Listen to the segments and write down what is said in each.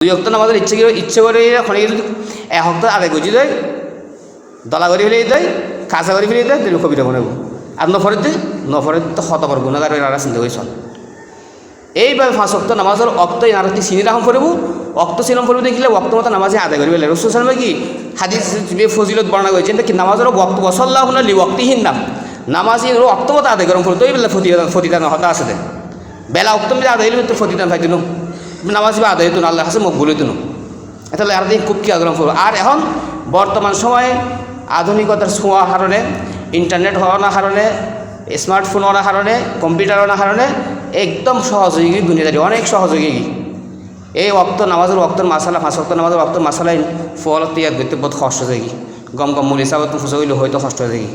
দুই অক্ত নামাজের ইচ্ছে করে ইচ্ছে করে খনে যদি এক হক্ত গুজি দেয়, দলা করে ফেলে দেয়, কাঁচা করে ফেলে দেয়, তাহলে কবিতা মনে আর নফরে দিই নফরে তো শতকর গুণাগার এরা চিন্তা করেছেন এইভাবে পাঁচ অক্ত নামাজের অক্ত এনারতি চিনি রাখম করব অক্ত চিনম করব দেখিলে অক্ত মতো নামাজে আদায় করিবে। রসুল সালামে কি হাদিস ফজিলত বর্ণনা করেছেন কি নামাজের অক্ত বসল্লাহ লি অক্তিহীন নাম। নামাজ অক্ত মতো আদায় করম করতো এই বেলা ফতিদান ফতিদান হতা। আছে। বেলা অক্ত মিলে আদায় তো ফতিদান পাই দিন নামাজ বা আদায় হইতো আল্লাহ হাসে মুখ বলে দিন তাহলে আর খুব কি আগ্রহ করব। আর এখন বর্তমান সময়ে আধুনিকতার ছোঁয়া হারণে ইন্টারনেট হওয়ার কারণে স্মার্টফোন হওয়ার কারণে কম্পিউটার হওয়ার কারণে একদম সহযোগী দুনিয়াদারি, অনেক সহযোগী এই অক্ত নামাজের অক্তর মাসালা, পাঁচ অক্ত নামাজের অক্তর মাসালাই ফল তিয়াদ করতে বহুত কষ্ট যায় গম গম মূল হিসাবে ফুসা হইলে হয়তো কষ্ট যায়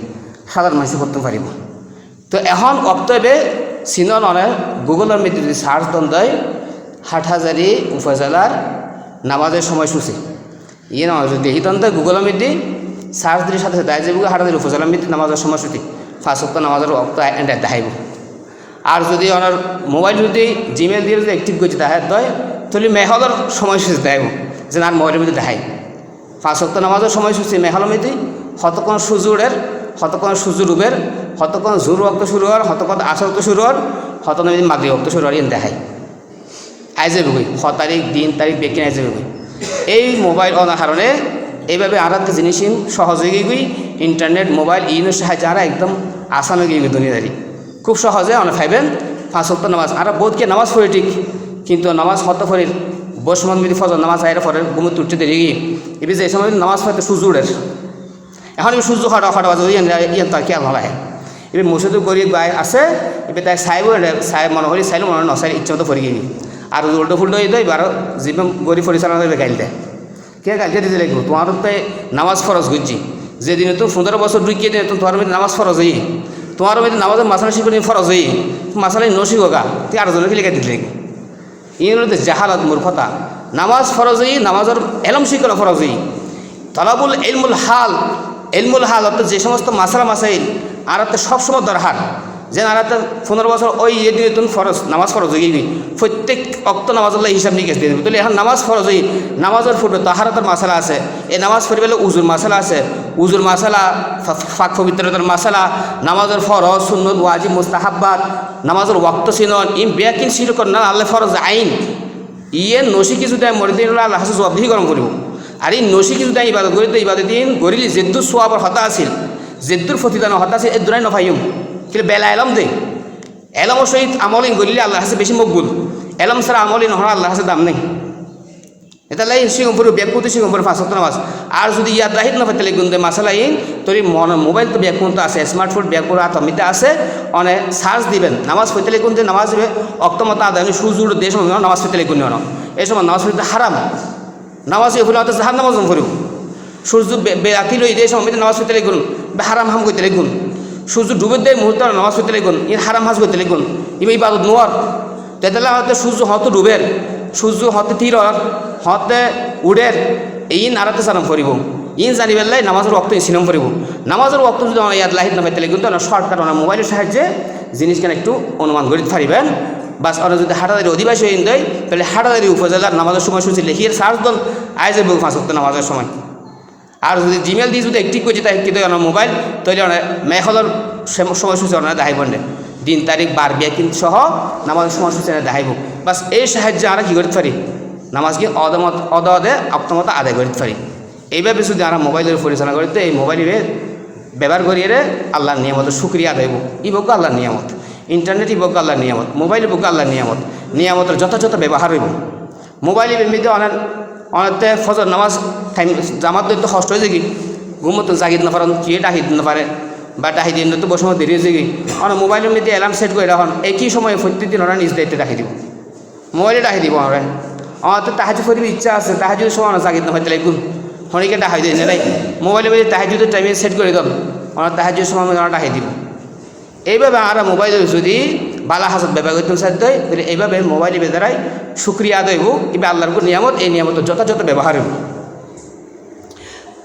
সাধারণ মানুষ করতে পারিব। তো এখন অক্তবে চিনন অনে গুগলের মধ্যে যদি সার্চ দন হাটহাজারি, উপজেলার নামাজের সময়সূচি। ইয়ে নামাজ দেখি গুগলের মধ্যে সার্চ দিলে সাথে সাথে যাইব হাটহাজারি, উপজেলা মধ্যে নামাজের সময়সূচি। অক্ত নামাজের অক্ত দেখাইব। আর যদি ওনার মোবাইল যদি জিমেল দিয়ে যদি অ্যাক্টিভ করছে তাহার দয় তাহলে মেহলের সময়সূচি দেয় যে আর মোবাইলের মধ্যে দেখাই। পাঁচ অক্ত নামাজের সময়সূচি মেহলের মধ্যে হতক্ষণ সুজুরের হতক্ষণ সুজুরুবের হতক্ষণ জুর অক্ত শুরু হওয়ার হতক্ষণ আসর অক্ত শুরু হওয়ার হতক্ষণ মাগরি অক্ত শুরু হওয়ার দেখায় আইজে বই ছ তারিখ, দিন তারিখ, বেকিন আইজে বই এই মোবাইল অনার কারণে এইভাবে আর একটা জিনিস সহযোগী গই ইন্টারনেট, মোবাইল ইনের সাহায্যে আর একদম আসানো গিয়ে দুনিয়াদারি। খুব সহজে অনেক খাইবেন, পাঁচ সপ্তাহ নামাজ। আর বোধকে নামাজ পড়ে ঠিক, কিন্তু নামাজ হত ফরির বসমন মিদি ফজর নামাজ আইরে ফরের গুমু তুটতে দেরি গিয়ে এবার যে সময় নামাজ পড়তে সুজুরের এখন আমি সূর্য খাটা খাটা বাজে, ইয়ান তার খেয়াল নলায় এবার মসজিদ গরিব গায়ে আছে, এবার তাই চাইব চাই মনে করি চাইলে মনে নচাই ইচ্ছা মতো ফরি গিয়ে আর উল্টো ফুল্টো এই দেয় এবার যিমান গরিব পরিচালনা করবে গাইল দেয় কে গাইলকে দিতে লাগবে? তোমার তো নামাজ ফরজ গুজি যেদিনে তুমি পনেরো বছর ঢুকিয়ে দিনে তো তোমার মধ্যে নামাজ ফরজ হই তোমার মধ্যে নামাজের মাসালা শিখে ফরজ হই মাসালাই নশিখো গা তুই আরও জনের লিখে দিতে লাগবে। ইয়ে হচ্ছে জাহালত মূর্খতা। নামাজ ফরজ হই নামাজের এলম শিখল ফরজ হই তলাবুল এলমুল হাল এলমুল হাল অর্থাৎ যে সমস্ত মাসালা, মাসাইল, আর একটা সবসময় দরকার যে একটা পনেরো বছর ওই ইয়ে দিয়ে তুমি ফরজ, নামাজ ফরজ হয়ে গেবি প্রত্যেক অক্ত নামাজুল্লাহ হিসাব নিকেশ দিয়ে দেবে। তাহলে এখন নামাজ ফরজ হই নামাজের ফুটবে তাহারাতের মাসালা আছে। এই নামাজ পেলে উজুর মাসালা আছে। উজুর মাসালা ফাঁক পবিত্রতার মাসালা, নামাজের ফরজ, সুন্নত, ওয়াজিব, মুস্তাহাব্বাত, নামাজের ওয়াক্ত সিনন, ইম বেয়াকিন শিরকর না, আল্লাহ ফরজ আইন। ইয়ে নসি কিছু দেয় মরিদিন আল্লাহ জবাবদিহি গরম করিব। আর এই নসি কিছু দেয় ইবাদত করি তো ইবাদত দিন গরিলি জেদ্দুর সোয়াবর হতা আছিল জেদ্দুর ফতিদান হতা আছিল এর দুরাই নফাইম কিন্তু বেলা এলম দে। এলমর সহিত আমলিন গরিলে আল্লাহ হাসে বেশি মকবুল। এলম ছাড়া আমলিন নহর আল্লাহ হাসে দাম নেই। এটা সিংহপুর ব্যাগপুতি সিংহপুর ফাঁসত নামাজ। আর যদি ইয়াদ রাহিত না ফাইতে গুন্দে মাসালা ইন তোর মোবাইল তো ব্যাগ তো আছে স্মার্টফোন ব্যাগপুর আতমিতে আছে অনেক সার্চ দিবেন। নামাজ পৈতে গুনতে নামাজ দিবে, অক্তমত আদায় সূর্য দেশ নামাজ পৈতে গুণ এই সময় নামাজ পড়তে হারাম। নামাজ এগুলো হয়তো জাহার নামাজ করিব সূর্য রাতি লই দেশ সময় নামাজ পড়তে গুণ, হারাম হাম করতে গুণ। সূর্য ডুবে দেয় মুহূর্তে নামাজ পড়তে গুণ ই হারাম হাজ করতে গুণ ইবে ইবাদত নোয়ার। তেতালে হয়তো সূর্য হয়তো ডুবের, সূর্য হতে তীরর হতে উডের ইন নারাতে সালাম করিব ইন জানি পেলাই নামাজের রক্ত সিনম করিব নামাজের রক্ত যদি আমার ইয়াদ লাহিত না পাইতে কিন্তু শর্টকাট ওনার মোবাইলের সাহায্যে জিনিসখানে একটু অনুমান করে পারিবেন। বাস ওরা যদি হাটাদারি অধিবাসী হয়ে দেয়, তাহলে হাটাদারি উপজেলার নামাজের সময় সময়সূচি লিখিয়ে সার্চ দল আয় যাবে পাঁচ হতো নামাজের সময়। আর যদি জিমেল দিয়ে যদি একটি করছে তাই কিন্তু মোবাইল তাহলে অনেক মেঘলের সময়সূচি ওনারা দেখাইব দিন, তারিখ, বার কিন্তু সহ নামাজের সময়সূচি দেখাইব। বাস এই সাহায্যে আমরা কী করতে পারি? নামাজকে অদমত অদে অপ্তমত আদায় করতে পারি। এইভাবে যদি আমরা মোবাইলের পরিচালনা করতে এই মোবাইলে ব্যবহার করিয়ে আল্লাহর নিয়ামত সুক্রিয়া আদায় ই বক আল্লাহর নিয়ামত। ইন্টারনেট ই বক আল্লাহর নিয়ামত। মোবাইল বক আল্লাহর নিয়ামত। নিয়ামতের যথাযথ ব্যবহার হইব। মোবাইলে এমনিতে অনেক অনেকতে ফজর নামাজ টাইম জামাত তো কষ্ট হয়েছে কি? ঘুমতো জাগিত না পারেন কি ডাহি দিতে পারে বা ডাহি দিন তো বসে দেরি হয়েছে কি? অনেক মোবাইলের মধ্যে অ্যালার্ম সেট করে রাখুন একই সময়ে প্রত্যেকদিন ওরা নিজ দায়িত্বে রাখি দিব। মোবাইলে ডাহি দিব আমরা আমার তো তাহাজু করিবার ইচ্ছা আছে তাহাজুদের সময় না জাগিত না হয়তো লাগুন ডাহাই দিই নাই মোবাইলে বলে তাহাজুদের টাইমে সেট করে দিন ওনার তাহাজুদের সময় ওনারা ডাহাই দিব। এইভাবে আমরা মোবাইলের যদি বালা হাসত ব্যবহার করতে সাধ্য হয় তাহলে এইভাবে মোবাইলে বেদারাই সুক্রিয়া আদায় হব। এবার আল্লাহর নিয়ামত, এই নিয়ামত যথাযথ ব্যবহার হব।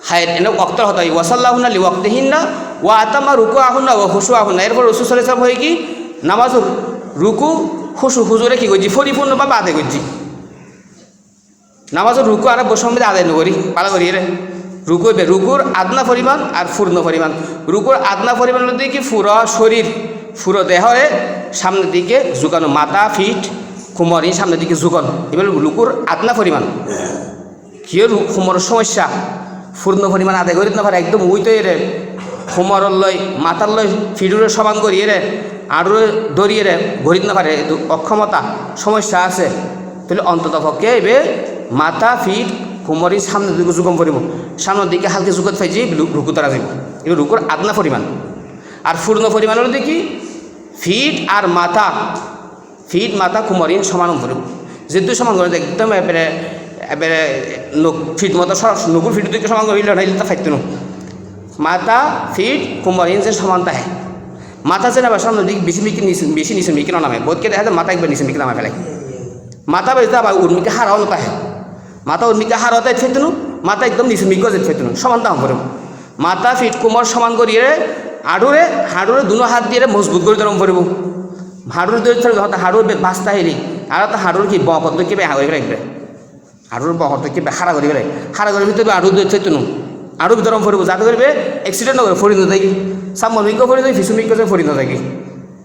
হায় এনে অক্তর হতো ওয়াসাল্লাহ না লি ওয়াক্তহীন না ওয়া আতামা রুকু আহুন না ও হুসু আহুন এরপর রসুল সালাম হয়ে কি? নামাজ রুকু হুসু হুজুরে কি করছি? পরিপূর্ণভাবে আদায় করছি। নামাজের রুকু আর বসমে আদায় নকরি পালা করি রে। রুকু রুকুর আদনা পরিমাণ আর পূর্ণ পরিমাণ। রুকুর আদনা পরিমাণ হলো কি পুরো শরীর পুরো দেহরে সামনের দিকে ঝুকানো মাথা ফিট কোমর সামনের দিকে ঝুকানো। এবার রুকুর আদনা পরিমাণ। কিয় কোমর সমস্যা? পূর্ণ পরিমাণ আদায় করি না পারে একদম উইতই রে কোমর লয় মাথার লয় ফিডুরে সমান করিয়ে রে আরও দরিয়ে রে ঘড়িত না পারে অক্ষমতা, সমস্যা আছে। তাহলে অন্তত পক্ষে এবে মাথা, ফিট কোমরি সামনের দিকে জুগম পরিব সামনের দিকে হালকে জুগত ফাইজি রুকু তারা যাব এবার রুকুর আদনা পরিমাণ। আর পূর্ণ পরিমাণ হলো দেখি ফিট আর মাথা, ফিট, মাথা কোমরি সমান পরিব। যেহেতু সমান করে একদম এবারে এবারে ফিট মতো নকুর ফিট দিকে সমান করিলে নাইলে তা ফাইতো মাথা ফিট কোমর যে সমান তাহে মাথা যে নামে সামনের দিকে বেশি মিকি বেশি নিচে মিকি নামে বোধকে দেখা যায় মাথা একবার নিচে মিকি নামে ফেলে মাথা বেশি আবার উর্মিকে হারাও নাপাহে মাথা উর্মিকে হারাও তাই ফেতনু মাথা একদম নিচে মিক যে ফেতনু সমান দাম করে মাথা ফিট কোমর সমান করিয়ে হাড়ুরে হাড়ুরে দুনো হাত দিয়ে মজবুত করে দরম করব হাড়ুর দিয়ে হাড়ুর বাস্তা হেলি আর তো হাড়ুর কি বকত কি বেহা করে রাখবে হাড়ুর বকত কি হারা করে গেলে হারা করে ভিতরে দিয়ে ফেতনু আরও ভিতরম ফুরিব যাতে করবে এক্সিডেন্ট নকরে ফরি নথাকি। সামমিক ফরি যায় ফিসুমিক যে ফরি নথাকি।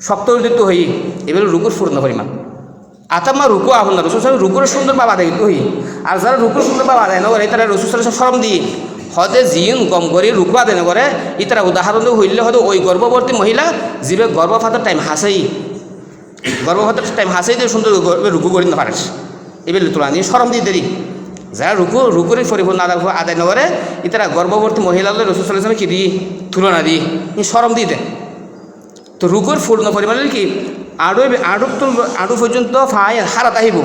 শক্ত উদ্যুক্ত হই এবার রুকুর পূর্ণ পরিমাণ আতামা রুকু আহুন না রসুল সাহেব রুকুর সুন্দর বাবা আদায় হই আর যারা রুকুর সুন্দর বাবা আদায় নকরে তারা রসুল সাহেব সরম দিয়ে। হতে জিন গম করে রুকু আদায় নকরে ইতারা উদাহরণ হইলে হয়তো ওই গর্ভবতী মহিলা যিবে গর্ভপাতের টাইম হাসেই গর্ভপাতের টাইম হাসেই দিয়ে সুন্দর রুকু করি না পারিস এবার তোলা নিয়ে সরম দিয়ে দেরি। যারা রুকু রুকুরে পরিপূর্ণ আদায় আদায় নকরে ইতারা গর্ভবতী মহিলাদের রসুল সাল্লামে কি দিই তুলনা দিই সরম দিতে তো রুকুর পূর্ণ পরিমাণের কি? আড়ু আড়ু তো আড়ু পর্যন্ত ফাই হারাত আহিব।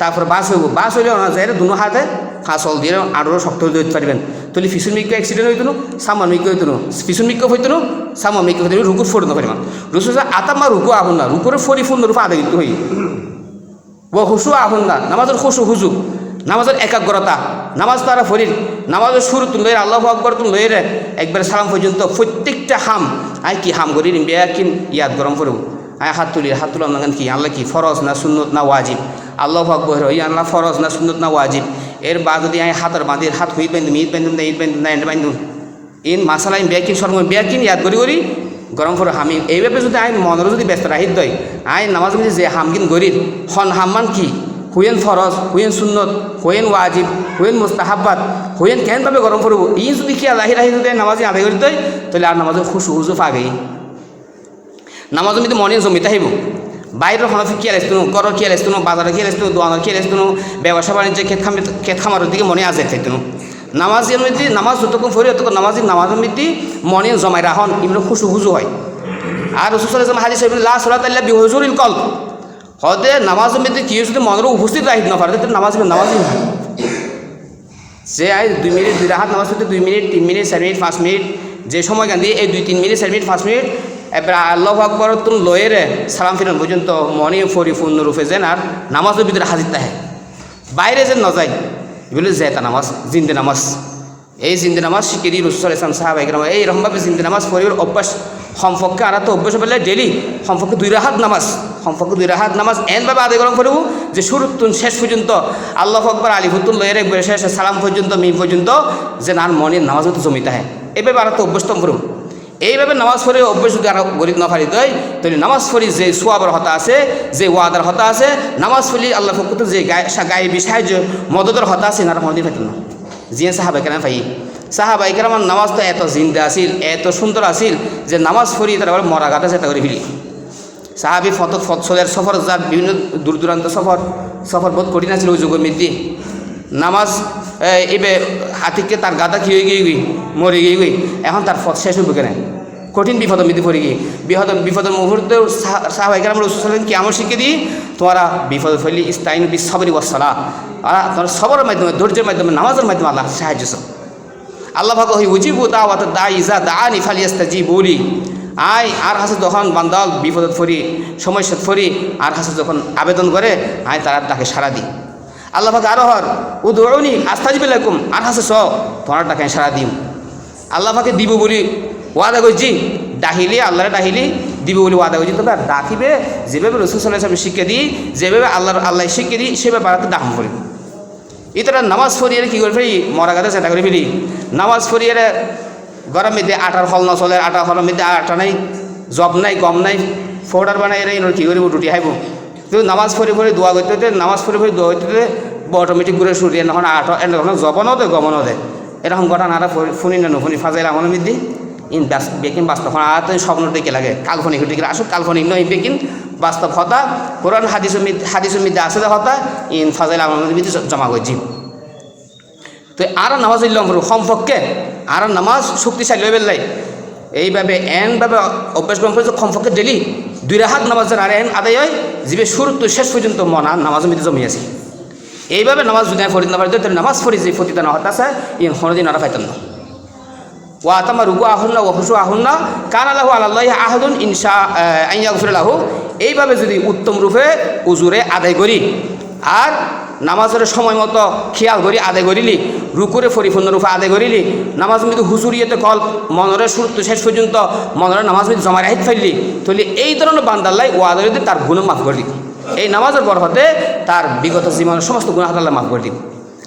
তারপর বাস হইব। বাস হইলে না যায় দুনো হাতে ফাঁসল দিয়ে আড়ুরও শক্ত দিতে পারবেন। তাহলে ফিসুন মিক্য অ্যাক্সিডেন্ট হইতো সামান মিক্য হইতো ফিসুন মিক্য হইতো সামান মিক্য হইতো রুকুর পূর্ণ পরিমাণ। রসুল আতামা রুকু আহুন না। রুকুর পরিপূর্ণ রূপে আদায় কিন্তু হই। ও হুসু আহুন না নামাজের খুশু হুজু, নামাজের একাগ্রতা, নামাজ তারা ফরির নামাজের শুরু তুমি আল্লাহ আকবর তুমি লইরে, একবার সালাম পর্যন্ত প্রত্যেকটা হাম আই কি হাম করি বেয়া কিন ইয়াদ গরম করব আয় হাত তুলি, হাত তুলাম না কি, আল্লাহ কি, ফরজ না সুন্নত না ওয়াজিব? আল্লাহ আকবর ই আল্লাহ ফরজ না সুন্নত না ওয়াজিব? এর বা যদি আয় হাতের বাঁধি হাত হুইত বান্ধুম ঈদ বান্ধুম না ঈদ বান্ধুম না, এন্ড বান্ধুম ইন মাসালা বেয়া কিন সর্ব বেয়া কিন ইয়াদ করি করি গরম করে হামি এইভাবে যদি আইন মনের যদি ব্যস্ত রাহিত দয় আইন নামাজ মধ্যে যে হামগিন গরিব হন হাম্মান কি? হুয়েন ফরজ হুয়েন সুন্নত, হুয়েন ওয়াজিব হুয়েন মুস্তাহাব্বাত, হুয়েন কেনভাবে গরম করব ই যদি কি আল্লাহি রাহি যদি নামাজি আদায় করি তৈ তাহলে আর নামাজের খুশু হুজুফ আগেই নামাজ যদি মনে জমিতে আহিব বাইরের হনফি কি আলাইস্তুনো গড়র কি আলাইস্তুনো বাজারে কি আলাইস্তুনো দোয়ানোর কি আলাইস্তুনো ব্যবসা বাণিজ্য খেত খাম, খেত খামারের দিকে মনে আছে খাইতুনো নামাজ এমনি নামাজ যতক্ষণ ফরি ততক্ষণ নামাজি, নামাজ এমনি মনে জমাই রাহন এমনি খুশু হুজু হয়। আর রসুল হাজি সাহেব লা সোলা তাল্লা বিহজুরিল কল্প হতে নামাজ মধ্যে কি যদি মনের উপস্থিত রাহিত না পারে নামাজ নামাজই না যে আই দুই মিনিট, দুই রাহাত নামাজ দুই মিনিট, তিন মিনিট, চার মিনিট, পাঁচ মিনিট, যে সময় গান দিয়ে এই দুই তিন মিনিট, চার মিনিট, পাঁচ মিনিট, এবার আল্লাহ আকবর তুমি লয়েরে সালাম ফিরন পর্যন্ত মনে পরিপূর্ণ রূপে যেন আর নামাজের ভিতরে হাজির তাহে বাইরে যেন নজায় এগুলো জেতা নামাজ, জিন্দে নামাজ। এই জিন্দে নামাজ দিয়ে রসুল ইসলাম সাহাব একরাম এইরকমভাবে জিন্দে নামাজ পরিবার অভ্যাস। সম্পর্কে আর অভ্যাস পেলে ডেলি সম্পর্কে দুই রাহাত নামাজ। সম্পর্কে দুই রাহাত নামাজ এনভাবে আদায় গরম করব যে শুরুতুন শেষ পর্যন্ত, আল্লাহ আকবর আলিফুতুল লয়ের একবার শেষ, সালাম পর্যন্ত মি পর্যন্ত যে নার মনের নামাজ হতে জমিতে হয় এভাবে আর তো অভ্যস্তম এইভাবে নামাজ পড়ে অভ্যেস যদি আর গরিব না ফারি দেয় তাহলে নামাজ পড়ি, যে সোয়াবার হতা আছে, যে ওয়াদার হতা আছে, নামাজ পড়ি আল্লাহ ফকুত যে গায়ে সাহায্য মদতের হতা আছে নার মনে ফেতেন না। জিয়ে সাহাবে কেন পাই সাহাবা ইকরাম নামাজ তো এত জিন্দা আসিল এত সুন্দর আসিল যে নামাজ পড়ি তারা মরা গাটা সেটা করে ফিরি। সাহাবি ফত ফতসলের সফর, যার বিভিন্ন দূর দূরান্ত সফর সফর বোধ কঠিন আছিল ওই যুগের মধ্যে। নামাজ এবে হাতিকে তার গাদা হয়ে গিয়ে গই মরে গিয়ে গই এখন তার ফত শেষ হইব কেন? কঠিন বিপদ মৃত্যু পড়ে গিয়ে বিপদ বিপদের মুহূর্তে সাহাবাইকার রসুলেন কি আমার শিখে দিই, তোমরা বিপদ ফেলি ইস্তাইন বিশ্বরি ওয়াসালা আর তোমার সবরের মাধ্যমে, ধৈর্যের মাধ্যমে, নামাজের মাধ্যমে আল্লাহ সাহায্য আল্লাহ ভাগ হই উজিবু দাওয়াত দা ইজা দা ফালিয়াস্তা জি বলি আয়, আর হাসে যখন বান্দাল বিপদত ফরি সমস্যাত ফরি আর হাসে যখন আবেদন করে, আয় তারা তাকে সারা দিই। আল্লাহ ভাগ আরও হর ও দৌড়নি আস্তাজি বেলাকুম আর হাসে স তোমার তাকে সারা দিম। আল্লাহ ভাগে দিব বলি ওয়াদা করছি, ডাহিলি, আল্লাহরে ডাহিলি দিব বলে ওয়াদা করছি। তবে ডাকিবে যেভাবে রসুল সাল্লাহ শিক্ষা দিই, যেভাবে আল্লাহর আল্লাহ শিক্ষা দিই, সেভাবে বাড়াতে ডাকম করি। ইতারা নামাজ পড়িয়ে কি করে ফেলি? মরা গাতে চেষ্টা করে ফেলি। নামাজ পড়িয়ে গরম মধ্যে আটার ফল নচলে আটার ফলের মধ্যে আটা নাই জব নাই, গম নাই ফোর্ডার বানাই এরা ইনোর কী করিব রুটি খাইব? তো নামাজ পড়ি পড়ি দোয়া করতে হতে নামাজ পড়ি পড়ি দোয়া করতে হতে অটোমেটিক ঘুরে সুরিয়ে এখন আট এখন জবনও দেয়, গমনও দেয়। এরকম ঘটনা আরা শুনি না নুশুনি ফাজাইল আমার ইন বেকিন বাস্তব আর তো স্বপ্ন দিকে লাগে, কাল্পনিক দিকে আসুক, কাল্পনিক নয় বেকিন বাস্তব হতা। কোরআন হাদিস হাদিসের মধ্যে আছে যে হতা, ইন ফাজাইল আমার মধ্যে জমা করছি। তো আর নামাজ ইল্লাম সম্পর্কে আর নামাজ শক্তিশালী হয়ে বেলাই এইভাবে, এনভাবে অভ্যাস গ্রহণ করে সম্পর্কে ডেলি। দুই রাহাত নামাজের আর এন আদায় হয়, যিবে শুরু তো শেষ পর্যন্ত মনা নামাজের মধ্যে জমি আছে। এইভাবে নামাজ যদি ফরিদ না পারি, তাহলে নামাজ ফরি যে ফতিতা না হতাছে ইন কোনোদিন আর পাইতাম না। ও আতামা রুকু আহুন্না ও হুসু আহুন্না কান আল্লাহ আল্লাহ আহাদুন ইনশা আইয়া গফিরাল্লাহু এইভাবে যদি উত্তম রূপে উজুরে আদায় করি, আর নামাজের সময় মতো খেয়াল করি, আদায় করিলি, রুকুরে পরিপূর্ণ রূপে আদায় করিলি, নামাজ মধ্যে হুজুরিয়েতে কল, মনরে শুরু তো শেষ পর্যন্ত মনরে নামাজ মধ্যে জমা রাহিত ফেললি, তাহলে এই ধরনের বান্দাল্লাই ও আদায় তার গুণ মাফ করে দিই এই নামাজের বরফতে তার বিগত জীবনের সমস্ত গুণ হাত আল্লাহ মাফ করে দিই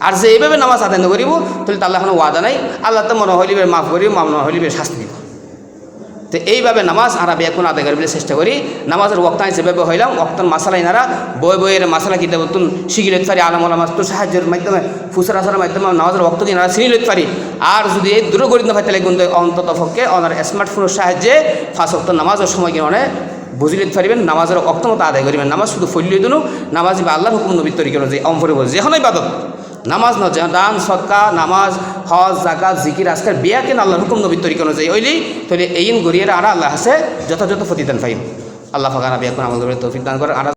আর যে এইভাবে নামাজ আদায় করিব, তাহলে তার কোনো ওয়াদা নাই। আল্লাহ তো মনে হইলিবে মাফ করিব মা মনে হইলিবে শাস্তি দিব। তো এইভাবে নামাজ আমরা এখন আদায় করিবার চেষ্টা করি। নামাজের ওক্তায় যেভাবে হইলাম ওক্তান মাসালা ইনারা বই বইয়ের মাসালা কিতাব শিখি লইতে পারি আলম আলামাজ তো সাহায্যের মাধ্যমে, ফুসর আসার মাধ্যমে নামাজের ওক্ত ইনারা চিনি লইতে পারি আর যদি এই দূর গরিব না তাহলে কিন্তু অন্তত পক্ষে ওনার স্মার্টফোনের সাহায্যে ফাঁস ওক্ত নামাজের সময় কিনে অনেক বুঝি লিখতে পারিবেন, নামাজের অক্তমত আদায় করিবেন। নামাজ শুধু ফলিয়ে দিন, নামাজ বা আল্লাহর হুকুম নবীর তরিকে যে অম্ফরে বলছে যেখানেই বাদক নামাজ ন দান সৎকা নামাজ, হজ জাকাত জিকির আজকাল বিয়াকে আল্লাহর হুকুম নবীর তরিক অনুযায়ী। ওইলি তাহলে এই গড়িয়ে আর আল্লাহ আছে যথাযথ প্রতিদান পাইম আল্লাহ ফাঁকা বিয়া কোন আমাদের তৌফিক দান করে